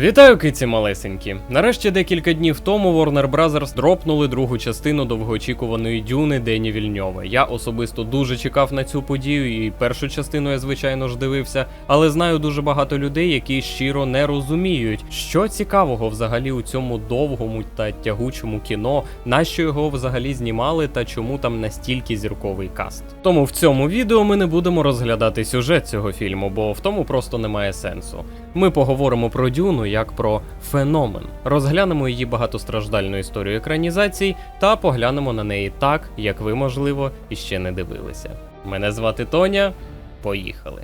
Вітаю, киці малесенькі. Нарешті декілька днів тому Warner Bros. дропнули другу частину довгоочікуваної дюни Дені Вільньова. Я особисто дуже чекав на цю подію, і першу частину я звичайно ж дивився, але знаю дуже багато людей, які щиро не розуміють, що цікавого взагалі у цьому довгому та тягучому кіно, нащо його взагалі знімали та чому там настільки зірковий каст. Тому в цьому відео ми не будемо розглядати сюжет цього фільму, бо в тому просто немає сенсу. Ми поговоримо про Дюну як про феномен, розглянемо її багатостраждальну історію екранізацій та поглянемо на неї так, як ви, можливо, іще не дивилися. Мене звати Тоня. Поїхали.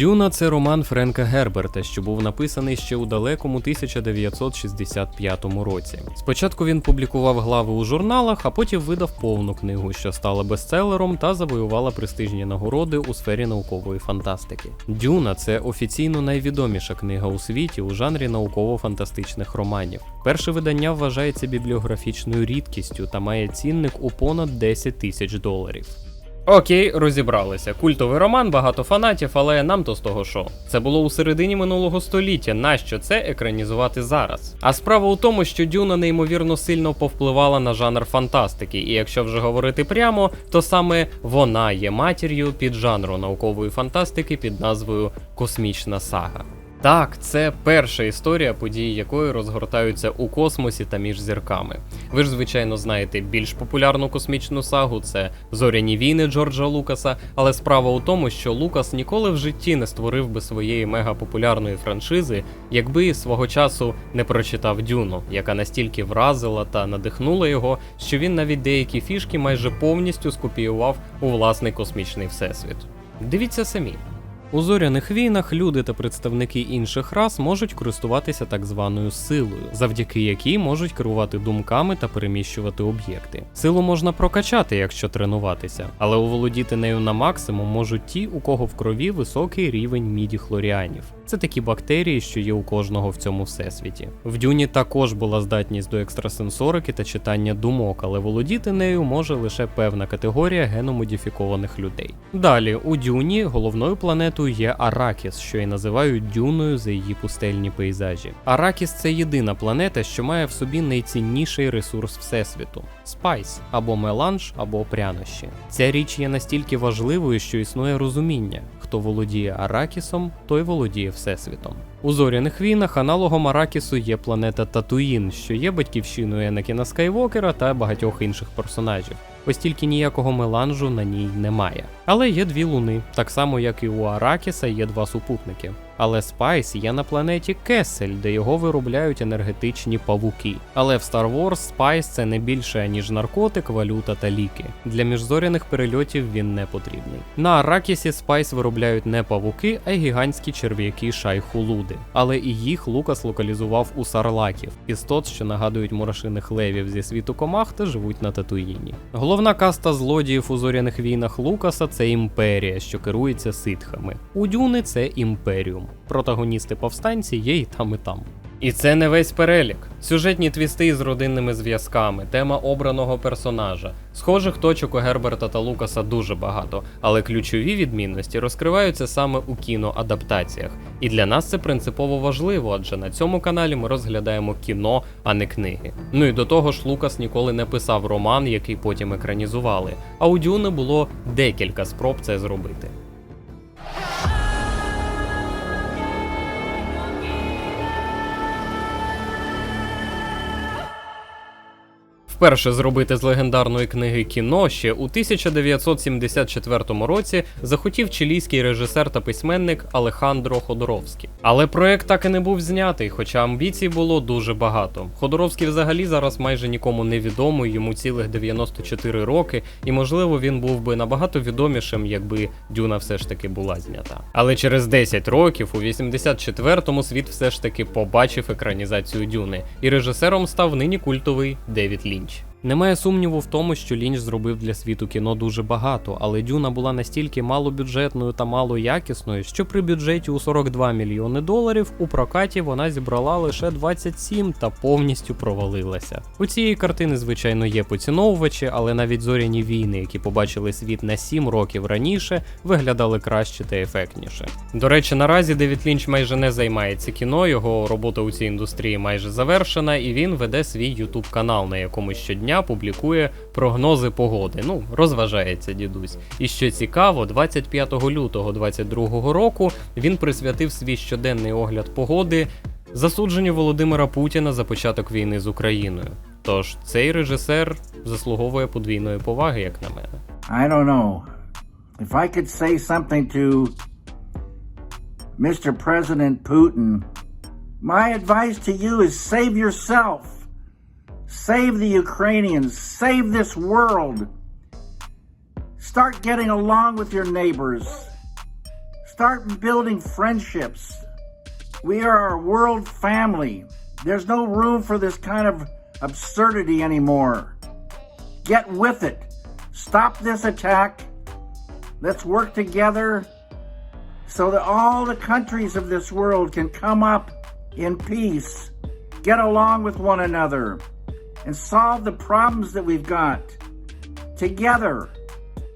Дюна це роман Френка Герберта, що був написаний ще у далекому 1965 році. Спочатку він публікував глави у журналах, а потім видав повну книгу, що стала бестселером та завоювала престижні нагороди у сфері наукової фантастики. Дюна це офіційно найвідоміша книга у світі у жанрі науково-фантастичних романів. Перше видання вважається бібліографічною рідкістю та має цінник у понад 10 тисяч доларів. Окей, розібралися. Культовий роман, багато фанатів, але нам то з того що? Це було у середині минулого століття. Нащо це екранізувати зараз? А справа у тому, що Дюна неймовірно сильно повпливала на жанр фантастики, і якщо вже говорити прямо, то саме вона є матір'ю під жанру наукової фантастики під назвою Космічна сага. Так, це перша історія, події якої розгортаються у космосі та між зірками. Ви ж, звичайно, знаєте більш популярну космічну сагу це Зоряні війни Джорджа Лукаса. Але справа у тому, що Лукас ніколи в житті не створив би своєї мегапопулярної франшизи, якби свого часу не прочитав Дюну, яка настільки вразила та надихнула його, що він навіть деякі фішки майже повністю скопіював у власний космічний всесвіт. Дивіться самі. У зоряних війнах люди та представники інших рас можуть користуватися так званою силою, завдяки якій можуть керувати думками та переміщувати об'єкти. Силу можна прокачати, якщо тренуватися, але оволодіти нею на максимум можуть ті, у кого в крові високий рівень міді хлоріанів. Це такі бактерії, що є у кожного в цьому всесвіті. В дюні також була здатність до екстрасенсорики та читання думок, але володіти нею може лише певна категорія геномодифікованих людей. Далі у дюні головною планетою є Аракіс, що і називають дюною за її пустельні пейзажі. Аракіс це єдина планета, що має в собі найцінніший ресурс всесвіту спайс або меланж, або прянощі. Ця річ є настільки важливою, що існує розуміння. Хто володіє Аракісом, той володіє Всесвітом. У зоряних війнах аналогом Аракісу є планета Татуїн, що є батьківщиною Енакіна Скайвокера та багатьох інших персонажів. Ось ніякого меланжу на ній немає. Але є дві луни, так само як і у Аракіса є два супутники. Але Спайс є на планеті Кесель, де його виробляють енергетичні павуки. Але в Star Wars Спайс це не більше ніж наркотик, валюта та ліки. Для міжзоряних перельотів він не потрібний. На Аракісі Спайс виробляють не павуки, а й гігантські черв'яки шайхулуди. Але і їх Лукас локалізував у сарлаків, істот, що нагадують мурашиних левів зі світу комах та живуть на Татуїні. Головна каста злодіїв у зоряних війнах Лукаса це імперія, що керується ситхами. У Дюни це імперіум. Протагоністи повстанці є і там, і там. І це не весь перелік. Сюжетні твісти з родинними зв'язками, тема обраного персонажа. Схожих точок у Герберта та Лукаса дуже багато, але ключові відмінності розкриваються саме у кіноадаптаціях. І для нас це принципово важливо, адже на цьому каналі ми розглядаємо кіно, а не книги. Ну і до того ж, Лукас ніколи не писав роман, який потім екранізували. А у Дюни було декілька спроб це зробити. Вперше зробити з легендарної книги кіно ще у 1974 році захотів чилійський режисер та письменник Алехандро Ходоровський. Але проект так і не був знятий, хоча амбіцій було дуже багато. Ходоровський взагалі зараз майже нікому не відомий, йому цілих 94 роки, і можливо він був би набагато відомішим, якби Дюна все ж таки була знята. Але через 10 років, у 84-му світ все ж таки побачив екранізацію Дюни, і режисером став нині культовий Девід Лінч. Немає сумніву в тому, що Лінч зробив для світу кіно дуже багато, але Дюна була настільки малобюджетною та малоякісною, що при бюджеті у 42 мільйони доларів у прокаті вона зібрала лише 27 та повністю провалилася. У цієї картини, звичайно, є поціновувачі, але навіть зоряні війни, які побачили світ на 7 років раніше, виглядали краще та ефектніше. До речі, наразі Девід Лінч майже не займається кіно, його робота у цій індустрії майже завершена, і він веде свій ютуб канал, на якому щодня публікує прогнози погоди. Ну, розважається дідусь. І що цікаво, 25 лютого 2022 року він присвятив свій щоденний огляд погоди засудженню Володимира Путіна за початок війни з Україною. Тож цей режисер заслуговує подвійної поваги, як на мене. I don't know. If I could say something to Mr. President Putin, my advice to you is save yourself. Save the Ukrainians. Save this world. Start getting along with your neighbors. Start building friendships. We are a world family. There's no room for this kind of absurdity anymore. Get with it. Stop this attack. Let's work together so that all the countries of this world can come up in peace, get along with one another, and solve the problems that we've got together.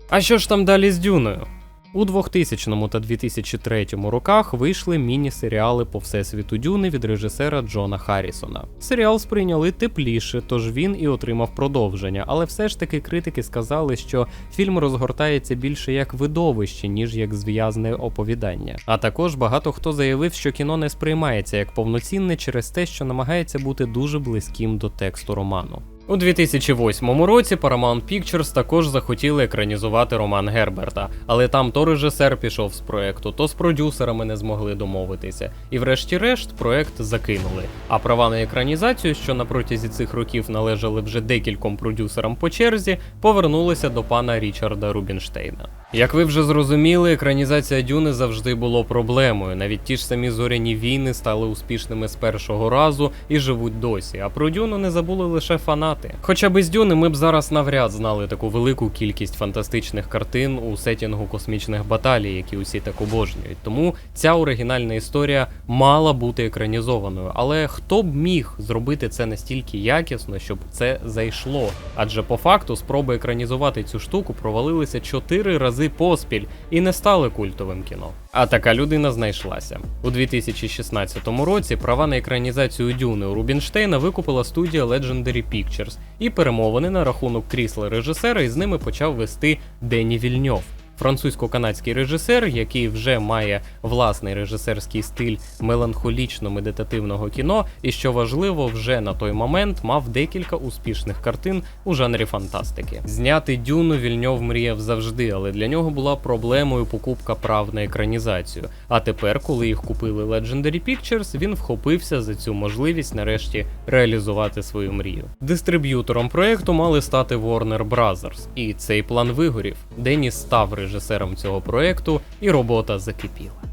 А що ж там далі з Дюною? У 2000 та 2003 роках вийшли міні-серіали по всесвіту Дюни від режисера Джона Харрісона. Серіал сприйняли тепліше, тож він і отримав продовження, але все ж таки критики сказали, що фільм розгортається більше як видовище, ніж як зв'язне оповідання. А також багато хто заявив, що кіно не сприймається як повноцінне через те, що намагається бути дуже близьким до тексту роману. У 2008 році Paramount Pictures також захотіли екранізувати роман Герберта, але там то режисер пішов з проекту, то з продюсерами не змогли домовитися. І врешті-решт проект закинули. А права на екранізацію, що на протязі цих років належали вже декільком продюсерам по черзі, повернулися до пана Річарда Рубінштейна. Як ви вже зрозуміли, екранізація Дюни завжди було проблемою. Навіть ті ж самі зоряні війни стали успішними з першого разу і живуть досі. А про Дюну не забули лише фанати. Хоча без Дюни ми б зараз навряд знали таку велику кількість фантастичних картин у сетінгу космічних баталій, які усі так обожнюють. Тому ця оригінальна історія мала бути екранізованою. Але хто б міг зробити це настільки якісно, щоб це зайшло? Адже по факту спроби екранізувати цю штуку провалилися чотири рази поспіль і не стали культовим кіно. А така людина знайшлася. У 2016 році права на екранізацію Дюни у Рубінштейна викупила студія Legendary Pictures, і перемовини на рахунок крісла режисера із ними почав вести Дені Вільньов. Французько-канадський режисер, який вже має власний режисерський стиль меланхолічно-медитативного кіно, і що важливо, вже на той момент мав декілька успішних картин у жанрі фантастики. Зняти Дюну Вільньов мріяв завжди, але для нього була проблемою покупка прав на екранізацію. А тепер, коли їх купили Legendary Pictures, він вхопився за цю можливість нарешті реалізувати свою мрію. Дистриб'ютором проекту мали стати Warner Brothers, і цей план вигорів. Деніс став режисером цього проекту, і робота закипіла.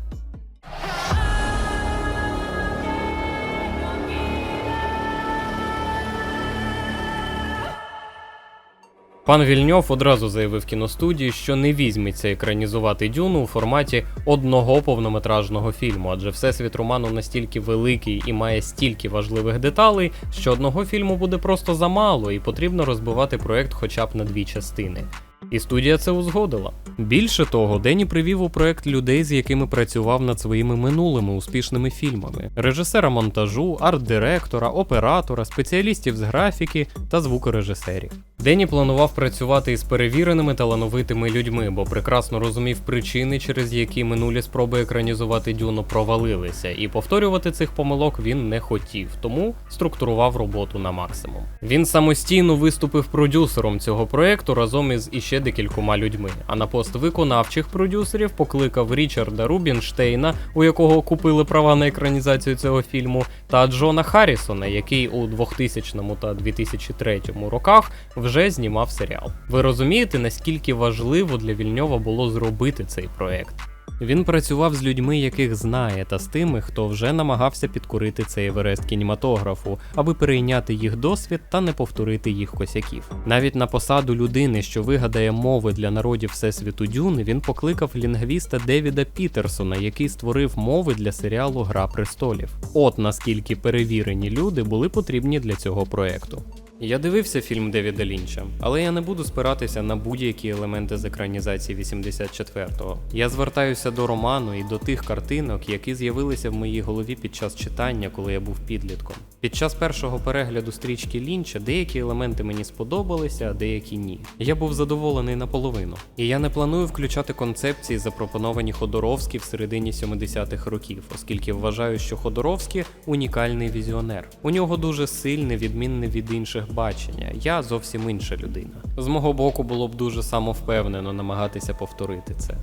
Пан Вільньов одразу заявив кіностудії, що не візьметься екранізувати Дюну у форматі одного повнометражного фільму, адже всесвіт роману настільки великий і має стільки важливих деталей, що одного фільму буде просто замало, і потрібно розбивати проект хоча б на дві частини. І студія це узгодила. Більше того, Дені привів у проект людей, з якими працював над своїми минулими успішними фільмами: режисера монтажу, арт-директора, оператора, спеціалістів з графіки та звукорежисерів. Дені планував працювати із перевіреними талановитими людьми, бо прекрасно розумів причини, через які минулі спроби екранізувати Дюну провалилися, і повторювати цих помилок він не хотів, тому структурував роботу на максимум. Він самостійно виступив продюсером цього проекту разом із іще декількома людьми. А на пост виконавчих продюсерів покликав Річарда Рубінштейна, у якого купили права на екранізацію цього фільму, та Джона Харрісона, який у 2000 та 2003 роках вже знімав серіал. Ви розумієте, наскільки важливо для Вільньова було зробити цей проект? Він працював з людьми, яких знає, та з тими, хто вже намагався підкорити цей Еверест кінематографу, аби перейняти їх досвід та не повторити їх косяків. Навіть на посаду людини, що вигадає мови для народів Всесвіту Дюн, він покликав лінгвіста Девіда Пітерсона, який створив мови для серіалу Гра престолів. От наскільки перевірені люди були потрібні для цього проекту. Я дивився фільм Девіда Лінча, але я не буду спиратися на будь-які елементи з екранізації 84-го. Я звертаюся до роману і до тих картинок, які з'явилися в моїй голові під час читання, коли я був підлітком. Під час першого перегляду стрічки Лінча деякі елементи мені сподобалися, а деякі ні. Я був задоволений наполовину. І я не планую включати концепції, запропоновані Ходоровські в середині 70-х років, оскільки вважаю, що Ходоровський унікальний візіонер. У нього дуже сильне, відмінне від інших бачення. Я зовсім інша людина. З мого боку було б дуже самовпевнено намагатися повторити це.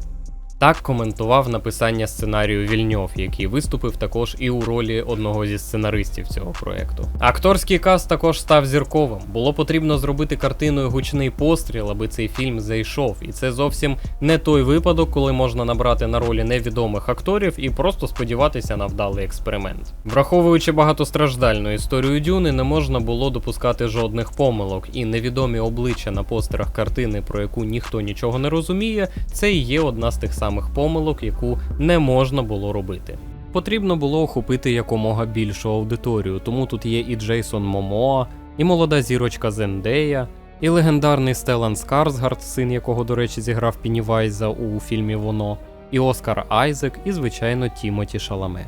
Так коментував написання сценарію Вільньов, який виступив також і у ролі одного зі сценаристів цього проекту. Акторський каст також став зірковим. Було потрібно зробити картиною гучний постріл, аби цей фільм зайшов. І це зовсім не той випадок, коли можна набрати на ролі невідомих акторів і просто сподіватися на вдалий експеримент. Враховуючи багатостраждальну історію Дюни, не можна було допускати жодних помилок, і невідомі обличчя на постерах картини, про яку ніхто нічого не розуміє, це і є одна з тих самих помилок, яку не можна було робити. Потрібно було охопити якомога більшу аудиторію, тому тут є і Джейсон Момоа, і молода зірочка Зендея, і легендарний Стелан Скарсгард, син якого, до речі, зіграв Пінівайза у фільмі Воно, і Оскар Айзек, і, звичайно, Тімоті Шаламе.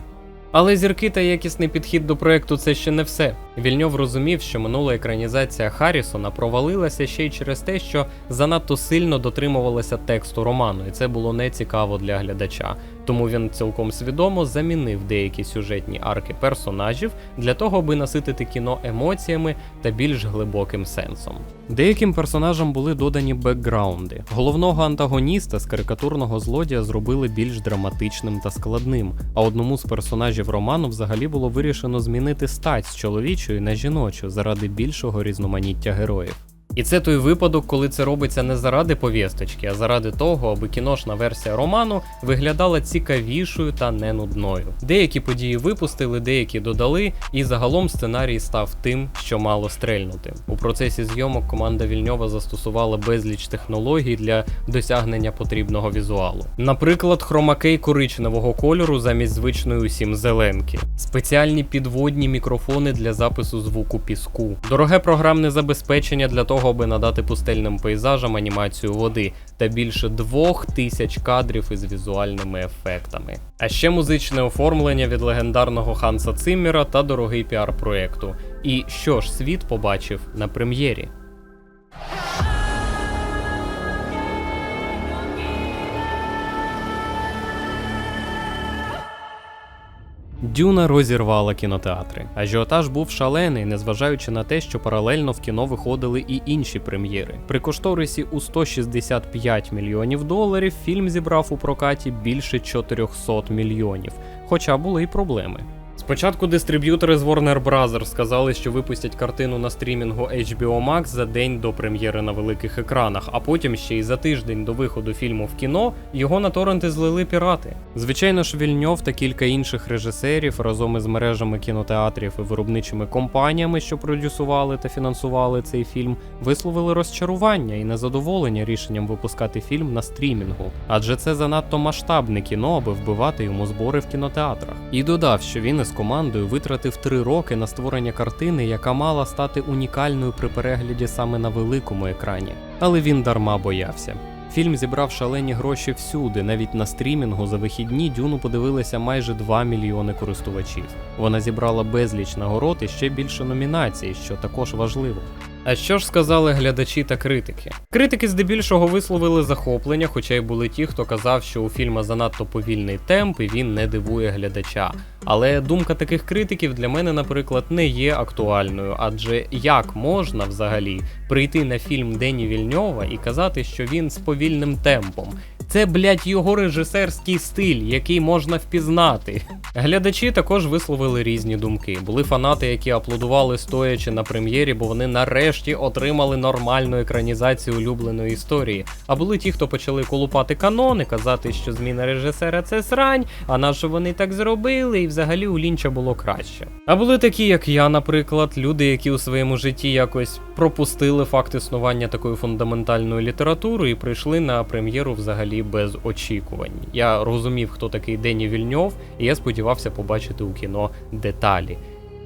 Але зірки та якісний підхід до проекту це ще не все. Вільньов розумів, що минула екранізація Харрісона провалилася ще й через те, що занадто сильно дотримувалася тексту роману, і це було нецікаво для глядача. Тому він цілком свідомо замінив деякі сюжетні арки персонажів для того, аби наситити кіно емоціями та більш глибоким сенсом. Деяким персонажам були додані бекграунди. Головного антагоніста з карикатурного злодія зробили більш драматичним та складним, а одному з персонажів роману взагалі було вирішено змінити стать з чоловічої на жіночу заради більшого різноманіття героїв. І це той випадок, коли це робиться не заради повісточки, а заради того, аби кіношна версія роману виглядала цікавішою та не нудною. Деякі події випустили, деякі додали, і загалом сценарій став тим, що мало стрельнути. У процесі зйомок команда Вільньова застосувала безліч технологій для досягнення потрібного візуалу. Наприклад, хромакей коричневого кольору замість звичної усім зеленки, спеціальні підводні мікрофони для запису звуку піску, дороге програмне забезпечення для того, аби надати пустельним пейзажам анімацію води, та більше двох тисяч кадрів із візуальними ефектами. А ще музичне оформлення від легендарного Ханса Циммера та дорогий піар проекту. І що ж світ побачив на прем'єрі? Дюна розірвала кінотеатри. Ажіотаж був шалений, незважаючи на те, що паралельно в кіно виходили і інші прем'єри. При кошторисі у 165 мільйонів доларів фільм зібрав у прокаті більше 400 мільйонів, хоча були й проблеми. Спочатку дистриб'ютори з Warner Bros. сказали, що випустять картину на стрімінгу HBO Max за день до прем'єри на великих екранах, а потім ще й за тиждень до виходу фільму в кіно його на торренти злили пірати. Звичайно ж, Вільньов та кілька інших режисерів разом із мережами кінотеатрів і виробничими компаніями, що продюсували та фінансували цей фільм, висловили розчарування і незадоволення рішенням випускати фільм на стрімінгу, адже це занадто масштабне кіно, аби вбивати йому збори в кінотеатрах. І додав, що він із командою витратив три роки на створення картини, яка мала стати унікальною при перегляді саме на великому екрані. Але він дарма боявся. Фільм зібрав шалені гроші всюди, навіть на стрімінгу за вихідні дюну подивилися майже 2 мільйони користувачів. Вона зібрала безліч нагород і ще більше номінацій, що також важливо. А що ж сказали глядачі та критики? Критики здебільшого висловили захоплення, хоча й були ті, хто казав, що у фільма занадто повільний темп і він не дивує глядача. Але думка таких критиків для мене, наприклад, не є актуальною, адже як можна взагалі прийти на фільм Дені Вільньова і казати, що він з повільним темпом? Це, блядь, його режисерський стиль, який можна впізнати. Глядачі також висловили різні думки. Були фанати, які аплодували стоячи на прем'єрі, бо вони нарешті отримали нормальну екранізацію улюбленої історії. А були ті, хто почали колупати канони, казати, що зміна режисера це срань, а на що вони так зробили, і взагалі у Лінча було краще. А були такі, як я, наприклад, люди, які у своєму житті якось пропустили факт існування такої фундаментальної літератури і прийшли на прем'єру взагалі без очікувань. Я розумів, хто такий Дені Вільньов, і я сподівався побачити у кіно деталі.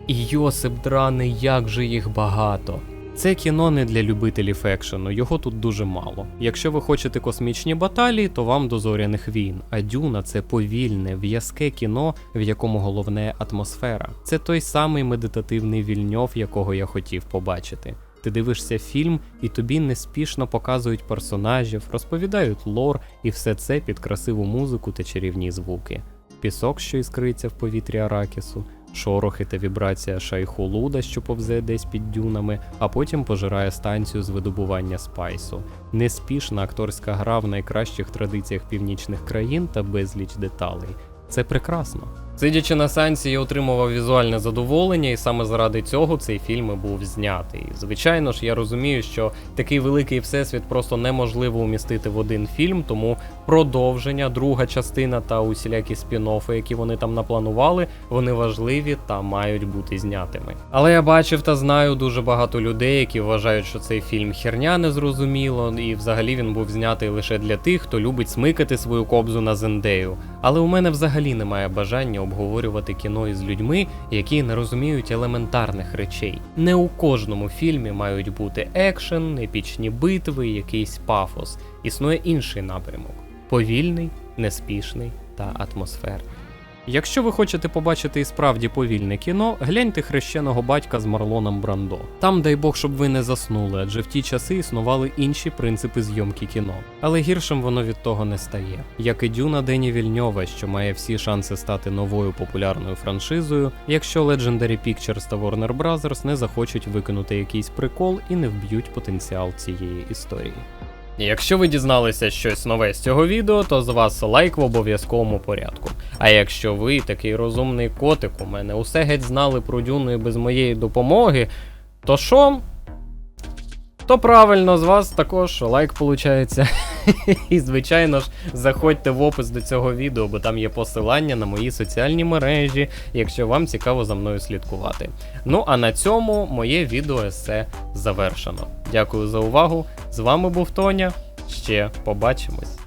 І Йосип Драни, як же їх багато. Це кіно не для любителів екшену, його тут дуже мало. Якщо ви хочете космічні баталії, то вам до зоряних війн. А Дюна це повільне, в'язке кіно, в якому головне атмосфера. Це той самий медитативний вільньов, якого я хотів побачити. Ти дивишся фільм, і тобі неспішно показують персонажів, розповідають лор, і все це під красиву музику та чарівні звуки. Пісок, що іскриться в повітрі Аракісу, шорохи та вібрація шайхулуда, що повзе десь під дюнами, а потім пожирає станцію з видобування спайсу. Неспішна акторська гра в найкращих традиціях північних країн та безліч деталей. Це прекрасно. Сидячи на санці, я отримував візуальне задоволення, і саме заради цього цей фільм і був знятий. Звичайно ж, я розумію, що такий великий всесвіт просто неможливо умістити в один фільм, тому продовження, друга частина та усілякі спін-оффи, які вони там напланували, вони важливі та мають бути знятими. Але я бачив та знаю дуже багато людей, які вважають, що цей фільм херня незрозуміло, і взагалі він був знятий лише для тих, хто любить смикати свою кобзу на зендею. Але у мене взагалі немає бажання обговорювати кіно із людьми, які не розуміють елементарних речей. Не у кожному фільмі мають бути екшен, епічні битви, якийсь пафос. Існує інший напрямок повільний, неспішний та атмосферний. Якщо ви хочете побачити і справді повільне кіно, гляньте хрещеного батька з Марлоном Брандо. Там, дай Бог, щоб ви не заснули, адже в ті часи існували інші принципи зйомки кіно. Але гіршим воно від того не стає. Як і Дюна Дені Вільньова, що має всі шанси стати новою популярною франшизою, якщо Legendary Pictures та Warner Bros. не захочуть викинути якийсь прикол і не вб'ють потенціал цієї історії. Якщо ви дізналися щось нове з цього відео, то з вас лайк в обов'язковому порядку. А якщо ви такий розумний котик, у мене усе геть знали про дюну і без моєї допомоги, то що? То правильно, з вас також лайк получається. І, звичайно ж, заходьте в опис до цього відео, бо там є посилання на мої соціальні мережі, якщо вам цікаво за мною слідкувати. Ну а на цьому моє відео есе завершено. Дякую за увагу. З вами був Тоня. Ще побачимось.